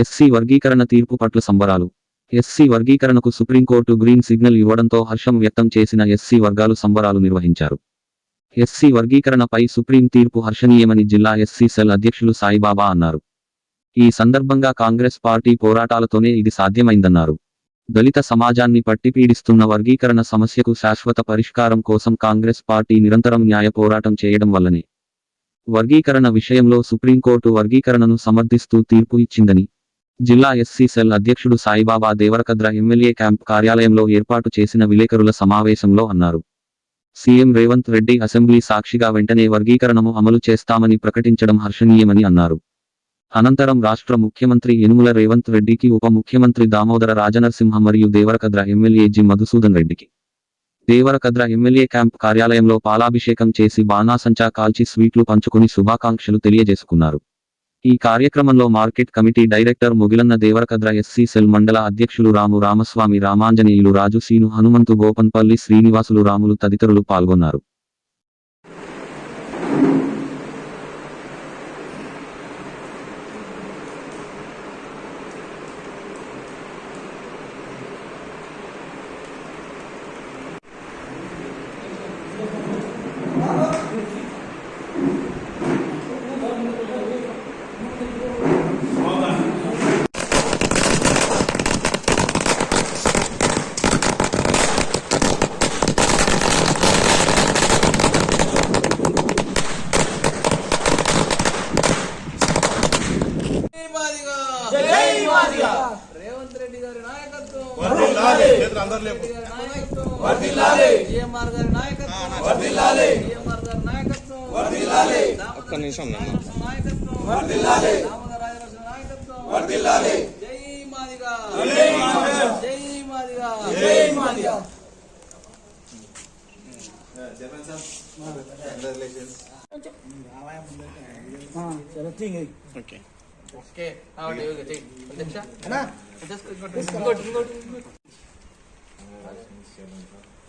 SC వర్గీకరణ తీర్పు పట్ల సంబరాలు. ఎస్సీ వర్గీకరణకు సుప్రీంకోర్టు గ్రీన్ సిగ్నల్ ఇవ్వడంతో హర్షం వ్యక్తం చేసిన ఎస్సీ వర్గాలు సంబరాలు నిర్వహించారు. ఎస్సీ వర్గీకరణపై సుప్రీం తీర్పు హర్షణీయమని జిల్లా ఎస్సీ సెల్ అధ్యక్షులు సాయిబాబా అన్నారు. ఈ సందర్భంగా కాంగ్రెస్ పార్టీ పోరాటాలతోనే ఇది సాధ్యమైందన్నారు. దళిత సమాజాన్ని పట్టిపీడిస్తున్న వర్గీకరణ సమస్యకు శాశ్వత పరిష్కారం కోసం కాంగ్రెస్ పార్టీ నిరంతరం న్యాయ పోరాటం చేయడం వల్లనే. వర్గీకరణ విషయంలో సుప్రీంకోర్టు వర్గీకరణను సమర్థిస్తూ తీర్పు ఇచ్చిందని జిల్లా ఎస్సీ సెల్ అధ్యక్షుడు సాయిబాబా దేవరకద్ర ఎమ్మెల్యే క్యాంప్ కార్యాలయంలో ఏర్పాటు చేసిన విలేకరుల సమావేశంలో అన్నారు. సీఎం రేవంత్ రెడ్డి అసెంబ్లీ సాక్షిగా వెంటనే వర్గీకరణము అమలు చేస్తామని ప్రకటించడం హర్షణీయమని అన్నారు. అనంతరం రాష్ట్ర ముఖ్యమంత్రి యనుమల రేవంత్ రెడ్డికి ఉప ముఖ్యమంత్రి దామోదర రాజనరసింహ మరియు దేవరకద్ర ఎమ్మెల్యే జి. మధుసూదన్ రెడ్డికి. దేవరకద్ర ఎమ్మెల్యే క్యాంప్ కార్యాలయంలో పాలాభిషేకం చేసి బాణాసంచా కాల్చి స్వీట్లు పంచుకుని శుభాకాంక్షలు తెలియజేసుకున్నారు. ఈ కార్యక్రమంలో మార్కెట్ కమిటీ డైరెక్టర్ ముగిలన్న దేవరకద్ర ఎస్సీ సెల్ మండల అధ్యక్షులు రాము రామస్వామి రామాంజనేయులు రాజు సీను హనుమంతు గోపన్పల్లి శ్రీనివాసులు రాములు తదితరులు పాల్గొన్నారు. రేవంత్ రెడ్డి గారి నాయకత్వం వర్ధిల్లాలి. చేతులు అందరూ లేపు. రెడ్డి గారి నాయకత్వం వర్ధిల్లాలి. జిఎంఆర్ గారి నాయకత్వం వర్ధిల్లాలి. జిఎంఆర్ గారి నాయకత్వం వర్ధిల్లాలి. ఒక్క నిమిషం నాయకత్వం వర్ధిల్లాలి. దామోదర రాజనరసింహ నాయకత్వం వర్ధిల్లాలి. జై మాదిగా జై మాదిగా. జై మాదిగా జై మాదిగా ఓకే. ఆవిడ యోగా చెయ్యి. అధ్యక్ష ఇంకోటి ఇంకోటి.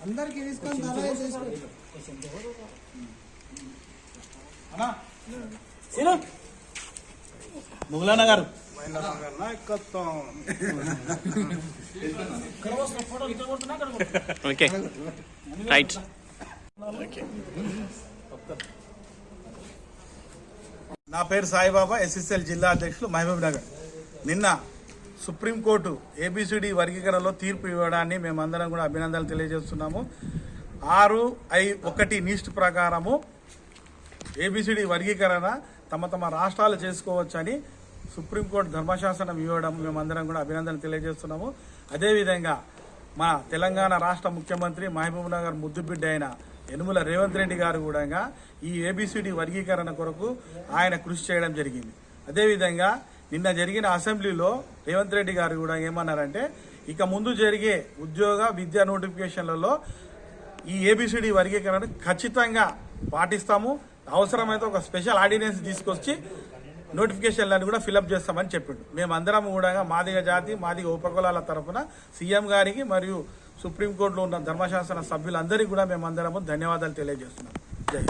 అందరికి తీసుకొని తల తీసుకోండి ముగులన్న గారు. ఓకే. రైట్. నా పేరు సాయిబాబా ఎస్ఎస్ఎల్ జిల్లా అధ్యక్షులు మహబూబ్ నగర్ నిన్న సుప్రీంకోర్టు ఏబిసిడి వర్గీకరణలో తీర్పు ఇవ్వడాన్ని మేమందరం కూడా అభినందనలు తెలియజేస్తున్నాము. ఆరు ఐ ఒకటి నీస్ట్ ప్రకారము ఏబిసిడి వర్గీకరణ తమ తమ రాష్ట్రాలు చేసుకోవచ్చని సుప్రీంకోర్టు ధర్మశాసనం ఇవ్వడం మేమందరం కూడా అభినందనలు తెలియజేస్తున్నాము. అదేవిధంగా మా తెలంగాణ రాష్ట్ర ముఖ్యమంత్రి మహబూబ్ నగర్ ముద్దుబిడ్డ అయిన యనుమల రేవంత్ రెడ్డి గారు కూడా ఈ ఏబిసిడి వర్గీకరణ కొరకు ఆయన కృషి చేయడం జరిగింది. అదేవిధంగా నిన్న జరిగిన అసెంబ్లీలో రేవంత్ రెడ్డి గారు కూడా ఏమన్నారంటే ఇక ముందు జరిగే ఉద్యోగ విద్యా నోటిఫికేషన్లలో ఈ ఏబిసిడి వర్గీకరణ ఖచ్చితంగా పాటిస్తాము. అవసరమైతే ఒక స్పెషల్ ఆర్డినెన్స్ తీసుకొచ్చి నోటిఫికేషన్లను కూడా ఫిలప్ చేస్తామని చెప్పిండు. మేమందరం కూడా మాదిగ జాతి మాదిగ ఉపకులాల తరఫున సీఎం గారికి మరియు సుప్రీంకోర్టులో ఉన్న ధర్మశాసన సభ్యులందరికీ కూడా మేమందరము ధన్యవాదాలు తెలియజేస్తున్నాం. జై